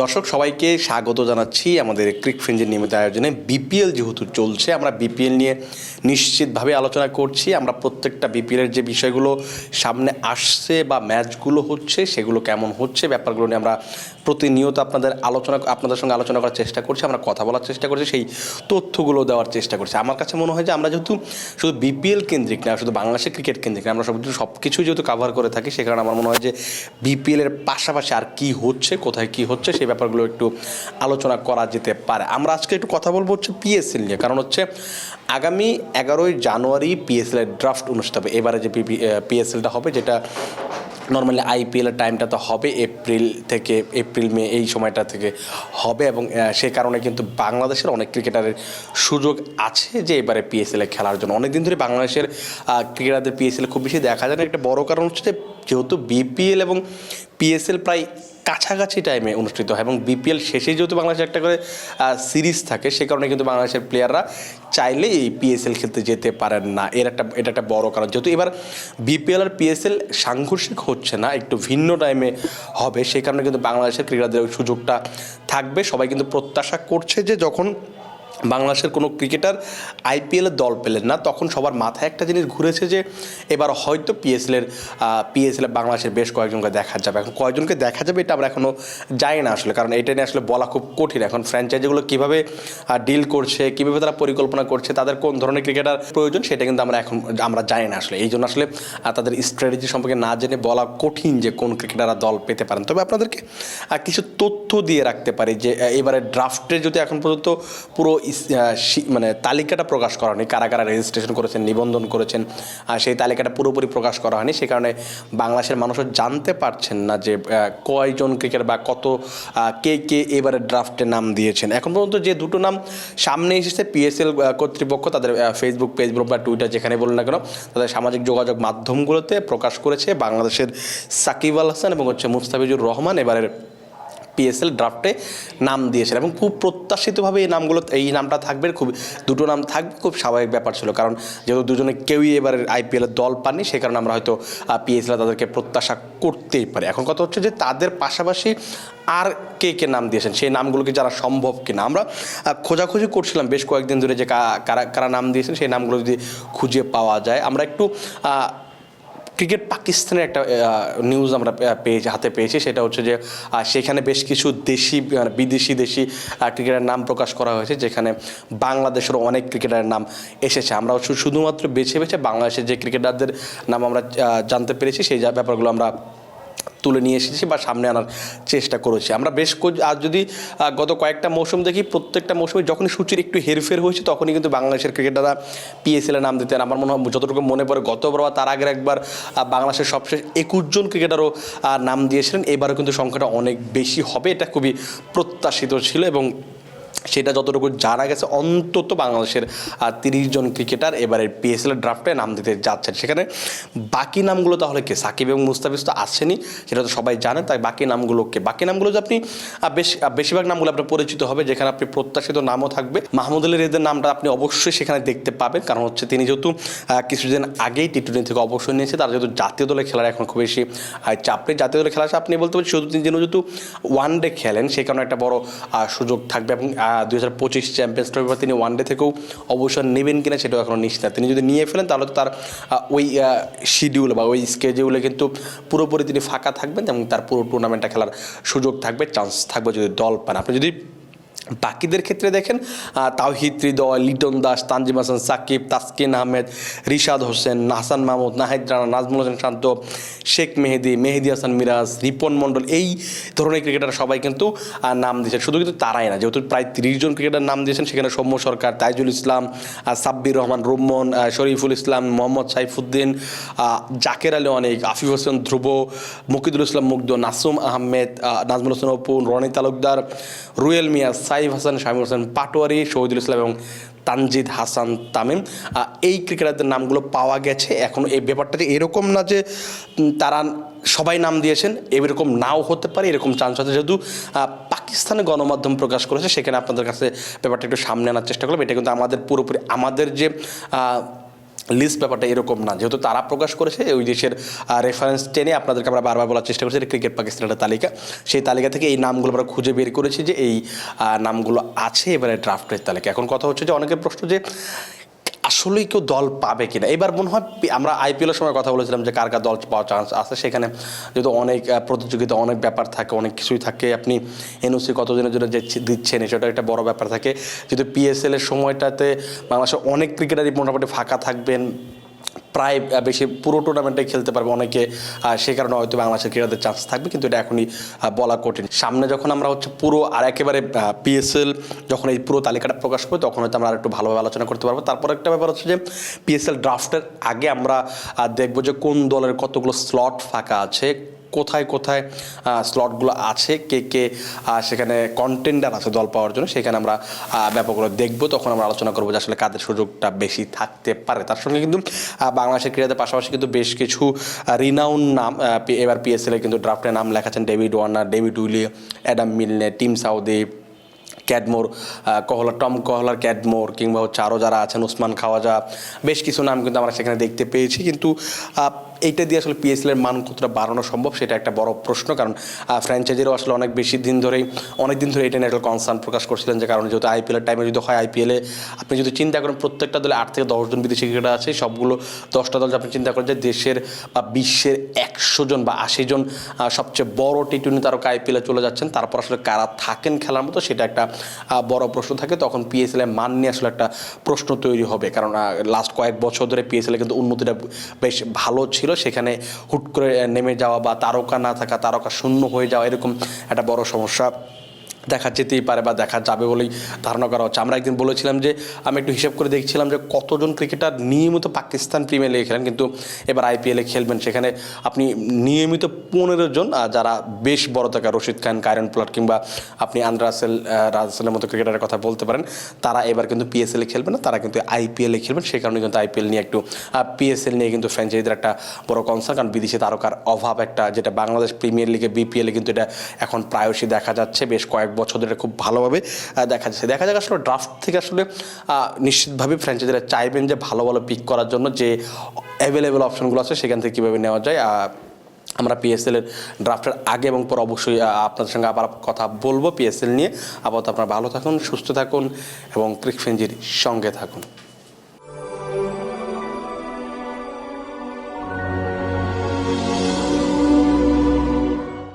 দর্শক, সবাইকে স্বাগত জানাচ্ছি আমাদের ক্রিক ফ্রেঞ্জের নিয়মিত আয়োজনে। বিপিএল যেহেতু চলছে, আমরা বিপিএল নিয়ে নিশ্চিতভাবে আলোচনা করছি। আমরা প্রত্যেকটা বিপিএলের যে বিষয়গুলো সামনে আসছে বা ম্যাচগুলো হচ্ছে, সেগুলো কেমন হচ্ছে, ব্যাপারগুলো নিয়ে আমরা প্রতিনিয়ত আপনাদের আলোচনা, আপনাদের সঙ্গে আলোচনা করার চেষ্টা করছি, আমরা কথা বলার চেষ্টা করছি, সেই তথ্যগুলো দেওয়ার চেষ্টা করছি। আমার কাছে মনে হয় যে আমরা যেহেতু শুধু বিপিএল কেন্দ্রিক না, শুধু বাংলাদেশের ক্রিকেট কেন্দ্রিক না, আমরা সব সব কিছুই যেহেতু কাভার করে থাকি, সে কারণে আমার মনে হয় যে বিপিএলের পাশাপাশি আর কী হচ্ছে, কোথায় কী হচ্ছে সেই ব্যাপারগুলো একটু আলোচনা করা যেতে পারে। আমরা আজকে একটু কথা বলব হচ্ছে পিএসএল নিয়ে, কারণ হচ্ছে আগামী এগারোই জানুয়ারি পিএসএল এর ড্রাফট অনুষ্ঠিত হবে। এবারে যে পিএসএলটা হবে, যেটা নর্মালি আইপিএলের টাইমটা তো হবে এপ্রিল থেকে এপ্রিল মে এই সময়টা থেকে হবে এবং সে কারণে কিন্তু বাংলাদেশের অনেক ক্রিকেটারের সুযোগ আছে যে এবারে পিএসএল খেলার জন্য। অনেকদিন ধরে বাংলাদেশের ক্রিকেটারদের পিএসএল খুব বেশি দেখা যায় না। একটা বড় কারণ হচ্ছে যে যেহেতু বিপিএল এবং পিএসএল প্রায় কাছাকাছি টাইমে অনুষ্ঠিত হয় এবং বিপিএল শেষে যেহেতু বাংলাদেশে একটা করে সিরিজ থাকে, সে কারণে কিন্তু বাংলাদেশের প্লেয়াররা চাইলে এই পিএসএল খেলতে যেতে পারেন না। এর একটা, এটা একটা বড় কারণ। যেহেতু এবার বিপিএল আর পিএসএল সাংঘর্ষিক হচ্ছে না, একটু ভিন্ন টাইমে হবে সেই কারণে কিন্তু বাংলাদেশের ক্রীড়াদের সুযোগটা থাকবে। সবাই কিন্তু প্রত্যাশা করছে যে যখন বাংলাদেশের কোনো ক্রিকেটার আইপিএলের দল পেলেন না। তখন সবার মাথায় একটা জিনিস ঘুরেছে যে, এবার হয়তো পিএসএলের পিএসএলের বাংলাদেশের বেশ কয়েকজনকে দেখা যাবে। এখন কয়েকজনকে দেখা যাবে এটা আমরা এখনও জানি না আসলে, কারণ এটা নিয়ে আসলে বলা খুব কঠিন। এখন ফ্র্যাঞ্চাইজিগুলো কীভাবে ডিল করছে, কীভাবে তারা পরিকল্পনা করছে, তাদের কোন ধরনের ক্রিকেটার প্রয়োজন সেটা কিন্তু আমরা এখন, আমরা জানি না আসলে। এই জন্য আসলে তাদের স্ট্র্যাটেজি সম্পর্কে না জেনে বলা কঠিন যে কোন ক্রিকেটাররা দল পেতে পারেন। তবে আপনাদেরকে কিছু তথ্য দিয়ে রাখতে পারি যে এবারে ড্রাফটে যদি এখন পর্যন্ত পুরো মানে তালিকাটা প্রকাশ করা হয়নি। কারা কারা রেজিস্ট্রেশন করেছেন, নিবন্ধন করেছেন, আর সেই তালিকাটা পুরোপুরি প্রকাশ করা হয়নি। সে কারণে বাংলাদেশের মানুষও জানতে পারছেন না যে কয়জন ক্রিকেট বা কত কে কে এবারে ড্রাফটে নাম দিয়েছেন। এখন পর্যন্ত যে দুটো নাম সামনে এসেছে পিএসএল কর্তৃপক্ষ তাদের ফেসবুক ফেসবুক বা টুইটার যেখানে বলুন না কেন, তাদের সামাজিক যোগাযোগ মাধ্যমগুলোতে প্রকাশ করেছে। বাংলাদেশের সাকিব আল হাসান এবং হচ্ছে মুস্তাফিজুর রহমান এবারের পিএসএল ড্রাফটে নাম দিয়েছেন এবং খুব প্রত্যাশিতভাবে এই নামগুলো, এই নামটা থাকবে। খুব, দুটো নাম থাকবে, খুব স্বাভাবিক ব্যাপার ছিল। কারণ যেহেতু দুজনে কেউই এবারে আইপিএলের দল পাননি সে কারণে আমরা হয়তো পিএসএল তাদেরকে প্রত্যাশা করতেই পারি। এখন কথা হচ্ছে যে তাদের পাশাপাশি আর কে কে নাম দিয়েছেন? সেই নামগুলোকে যারা সম্ভব কিনা? আমরা খোঁজাখুঁজি করছিলাম বেশ কয়েকদিন ধরে যে কারা কারা নাম দিয়েছেন, সেই নামগুলো যদি খুঁজে পাওয়া যায়। আমরা একটু ক্রিকেট পাকিস্তানের একটা নিউজ আমরা পেয়েছি, হাতে পেয়েছি। সেটা হচ্ছে যে সেখানে বেশ কিছু দেশি বিদেশি, দেশি ক্রিকেটারের নাম প্রকাশ করা হয়েছে, যেখানে বাংলাদেশেরও অনেক ক্রিকেটারের নাম এসেছে। আমরা শুধুমাত্র বেছে বেছে বাংলাদেশের যে ক্রিকেটারদের নাম আমরা জানতে পেরেছি, সেই ব্যাপারগুলো আমরা তুলে নিয়ে এসেছি বা সামনে আনার চেষ্টা করেছি। আমরা বেশ আর যদি গত কয়েকটা মৌসুম দেখি, প্রত্যেকটা মৌসুমে যখনই সূচির একটু হেরফের হয়েছে, তখনই কিন্তু বাংলাদেশের ক্রিকেটাররা পিএসএল নাম দিতেন। আমার মনে হয় যতটুকু মনে পড়ে গতবার বা তার আগের একবার বাংলাদেশের সবশেষ একুশ জন ক্রিকেটারও নাম দিয়েছিলেন। এবারও কিন্তু সংখ্যাটা অনেক বেশি হবে, এটা খুবই প্রত্যাশিত ছিল এবং সেটা যতটুকু জানা গেছে, অন্তত বাংলাদেশের তিরিশ জন ক্রিকেটার এবারে পিএসএল ড্রাফটে নাম দিতে যাচ্ছেন। সেখানে বাকি নামগুলো তাহলে কে? সাকিব এবং মুস্তাফিজ তো আসছেনই সেটা তো সবাই জানে, তাই বাকি নামগুলো কে? বাকি নামগুলো যে আপনি বেশ বেশিরভাগ নামগুলো আপনার পরিচিত হবে, যেখানে আপনি প্রত্যাশিত নামও থাকবে। মাহমুদ আলী রেদের নামটা আপনি অবশ্যই সেখানে দেখতে পাবেন, কারণ হচ্ছে তিনি যেহেতু কিছুদিন আগেই টি টোয়েন্টি থেকে অবসর নিয়েছে, তার যেহেতু জাতীয় দলে খেলার এখন খুব বেশি চাপ জাতীয় দলে খেলা আপনি বলতে পারেন, শুধু তিনি যেন যেহেতু ওয়ান ডে খেলেন সেই কারণে একটা বড় সুযোগ থাকবে এবং দুই হাজার পঁচিশ চ্যাম্পিয়ন্স ট্রফি বা তিনি ওয়ান ডে থেকেও অবসর নেবেন কিনা সেটাও এখনও নিশ্চিত। তিনি যদি নিয়ে ফেলেন, তাহলে তো তার ওই শিডিউল বা ওই স্কেডিউলে কিন্তু পুরোপুরি তিনি ফাঁকা থাকবেন এবং তার পুরো টুর্নামেন্টটা খেলার সুযোগ থাকবে চান্স থাকবে যদি দল পান আপনি যদি বাকিদের ক্ষেত্রে দেখেন তাওহিদ হৃদয় লিটন দাস তানজিম হাসান সাকিব তাসকিন আহমেদ রিশাদ হোসেন হাসান মাহমুদ নাহিদ রানা নাজমুল হোসেন শান্ত শেখ মেহেদি মেহেদি হাসান মিরাজ রিপন মণ্ডল এই ধরনের ক্রিকেটার সবাই কিন্তু নাম দিয়েছেন। শুধু কিন্তু তারাই না যেহেতু প্রায় তিরিশ জন ক্রিকেটার নাম দিয়েছেন সেখানে সৌম্য সরকার তাইজুল ইসলাম সাব্বির রহমান রুম্মন শরীফুল ইসলাম মোহাম্মদ সাইফুদ্দিন জাকের আলী অনেক আফিফ হোসেন ধ্রুব মুকিদুল ইসলাম মুগ্ধ নাসুম আহমেদ আহ, নাজমুল হোসেন অপু রনি তালুকদার রুয়েল মিয়া সাইফ হাসান, শামিম হোসেন পাটোয়ারি, শহীদুল ইসলাম এবং তানজিদ হাসান তামিম। এই ক্রিকেটারদের নামগুলো পাওয়া গেছে এখন। এই ব্যাপারটা যে এরকম না যে তারা সবাই নাম দিয়েছেন, এরকম নাও হতে পারে, এরকম চান্স আছে। যেহেতু পাকিস্তানে গণমাধ্যম প্রকাশ করেছে, সেখানে আপনাদের কাছে ব্যাপারটা একটু সামনে আনার চেষ্টা করলাম। এটা কিন্তু আমাদের পুরোপুরি, আমাদের যে লিস্ট ব্যাপারটা এরকম না। যেহেতু তারা প্রকাশ করেছে, ওই দেশের রেফারেন্স টেনে আপনাদেরকে আমরা বারবার বলার চেষ্টা করছি ক্রিকেট পাকিস্তানের তালিকা। সেই তালিকা থেকে এই নামগুলো আমরা খুঁজে বের করেছি যে এই নামগুলো আছে এবারে ড্রাফটের তালিকা। এখন কথা হচ্ছে যে অনেকের প্রশ্ন যে আসলেই কেউ দল পাবে কিনা? এবার মনে হয় আমরা আইপিএলের সময় কথা বলেছিলাম যে কার কার দল পাওয়ার চান্স আছে। সেখানে যেহেতু অনেক প্রতিযোগিতা, অনেক ব্যাপার থাকে, অনেক কিছুই থাকে। আপনি এনওসি কতদিনের জন্য যে দিচ্ছেন সেটা একটা বড় ব্যাপার থাকে। যেহেতু পিএসএল এর সময়টাতে বাংলাদেশের অনেক ক্রিকেটারই মোটামুটি ফাঁকা থাকবেন। প্রায় বেশি পুরো টুর্নামেন্টে খেলতে পারবে অনেকে সে কারণে হয়তো বাংলাদেশের ক্রীড়াদের চান্স থাকবে, কিন্তু এটা এখনই বলা কঠিন। সামনে যখন আমরা হচ্ছে পুরো আর একেবারে পিএসএল যখন এই পুরো তালিকাটা প্রকাশ করি তখন হয়তো আমরা আর একটু ভালোভাবে আলোচনা করতে পারব। তারপর একটা ব্যাপার হচ্ছে যে পিএসএল ড্রাফটের আগে আমরা দেখব যে কোন দলের কতগুলো স্লট ফাঁকা আছে কোথায় কোথায় স্লটগুলো আছে, কে কে সেখানে কন্টেন্ডার আছে দল পাওয়ার জন্য, সেখানে আমরা ব্যাপকগুলো দেখব। তখন আমরা আলোচনা করব যে আসলে কাদের সুযোগটা বেশি থাকতে পারে। তার সঙ্গে কিন্তু বাংলাদেশের ক্রীড়াদের পাশাপাশি কিন্তু বেশ কিছু রিনাউন নাম এবার পিএসএলে কিন্তু ড্রাফটে নাম লেখাচ্ছেন David Warner David Willey Adam Milne Tim Southee Cadmore Kohler, Tom Kohler Cadmore কিংবা হচ্ছে আরও যারা আছেন উসমান খাওয়াজা, বেশ কিছু নাম কিন্তু আমরা সেখানে দেখতে পেয়েছি। কিন্তু এইটা দিয়ে আসলে পিএসএল এর মান কতটা বাড়ানো সম্ভব সেটা একটা বড় প্রশ্ন, কারণ ফ্র্যাঞ্চাইজিরও আসলে অনেক বেশি দিন ধরেই অনেক দিন ধরে এটা নিয়ে একটা কনসার্ন প্রকাশ করছিলেন যে কারণ যেহেতু আইপিএলের টাইমে যদি হয় আইপিএলে আপনি যদি চিন্তা করেন প্রত্যেকটা দলে আট থেকে দশজন বিদেশি ক্রিকেটার আছে, সবগুলো দশটা দল আপনি চিন্তা করেন যে দেশের, বা বিশ্বের একশো জন বা আশি জন সবচেয়ে বড় টি টোয়েন্টি তারকা আইপিএলে চলে যাচ্ছেন, তারপর আসলে কারা থাকেন খেলার মতো সেটা একটা বড় প্রশ্ন থাকে, তখন পিএসএল এর মান নিয়ে আসলে একটা প্রশ্ন তৈরি হবে। কারণ লাস্ট কয়েক বছর ধরে পিএসএল কিন্তু উন্নতিটা বেশ ভালো ছিল। সেখানে হুট করে নেমে যাওয়া বা তারকা না থাকা, তারকা শূন্য হয়ে যাওয়া এরকম একটা বড় সমস্যা দেখা যেতেই পারে বা দেখা যাবে বলেই ধারণা করা হচ্ছে। আমরা একদিন বলেছিলাম যে, আমি একটু হিসাব করে দেখছিলাম যে, কতজন ক্রিকেটার নিয়মিত পাকিস্তান প্রিমিয়ার লিগে খেলেন, কিন্তু এবার আইপিএলে খেলবেন সেখানে আপনি নিয়মিত পনেরো জন যারা বেশ বড় থাকা রশিদ খান, কায়রন প্লাট কিংবা আপনি আন্দ্রাসেল রাসেলের মতো ক্রিকেটারের কথা বলতে পারেন, তারা এবার কিন্তু পিএসএলে খেলবেন না, তারা কিন্তু আইপিএলে খেলবেন। সেই কারণে কিন্তু আইপিএল নিয়ে একটু পিএসএল নিয়ে কিন্তু ফ্র্যাঞ্চাইজিদের একটা বড় কনসার্ন কারণ বিদেশি তারকার অভাব একটা, যেটা বাংলাদেশ প্রিমিয়ার লিগে বিপিএলে কিন্তু এটা এখন প্রায়শই দেখা যাচ্ছে। বেশ কয়েক বছর ধরে খুব ভালোভাবে দেখা যাচ্ছে। দেখা যাক আসলে ড্রাফট থেকে আসলে নিশ্চিতভাবে ফ্র্যাঞ্চাইজিরা চাইবেন যে ভালো ভালো পিক করার জন্য যে অ্যাভেলেবেল অপশনগুলো আছে, সেখান থেকে কীভাবে নেওয়া যায়। আমরা পিএসএলের ড্রাফটের আগে এবং পর অবশ্যই আপনাদের সঙ্গে আবার কথা বলব পিএসএল নিয়ে। আপাতত আপনারা ভালো থাকুন, সুস্থ থাকুন এবং ক্রিকফেঞ্জির সঙ্গে থাকুন।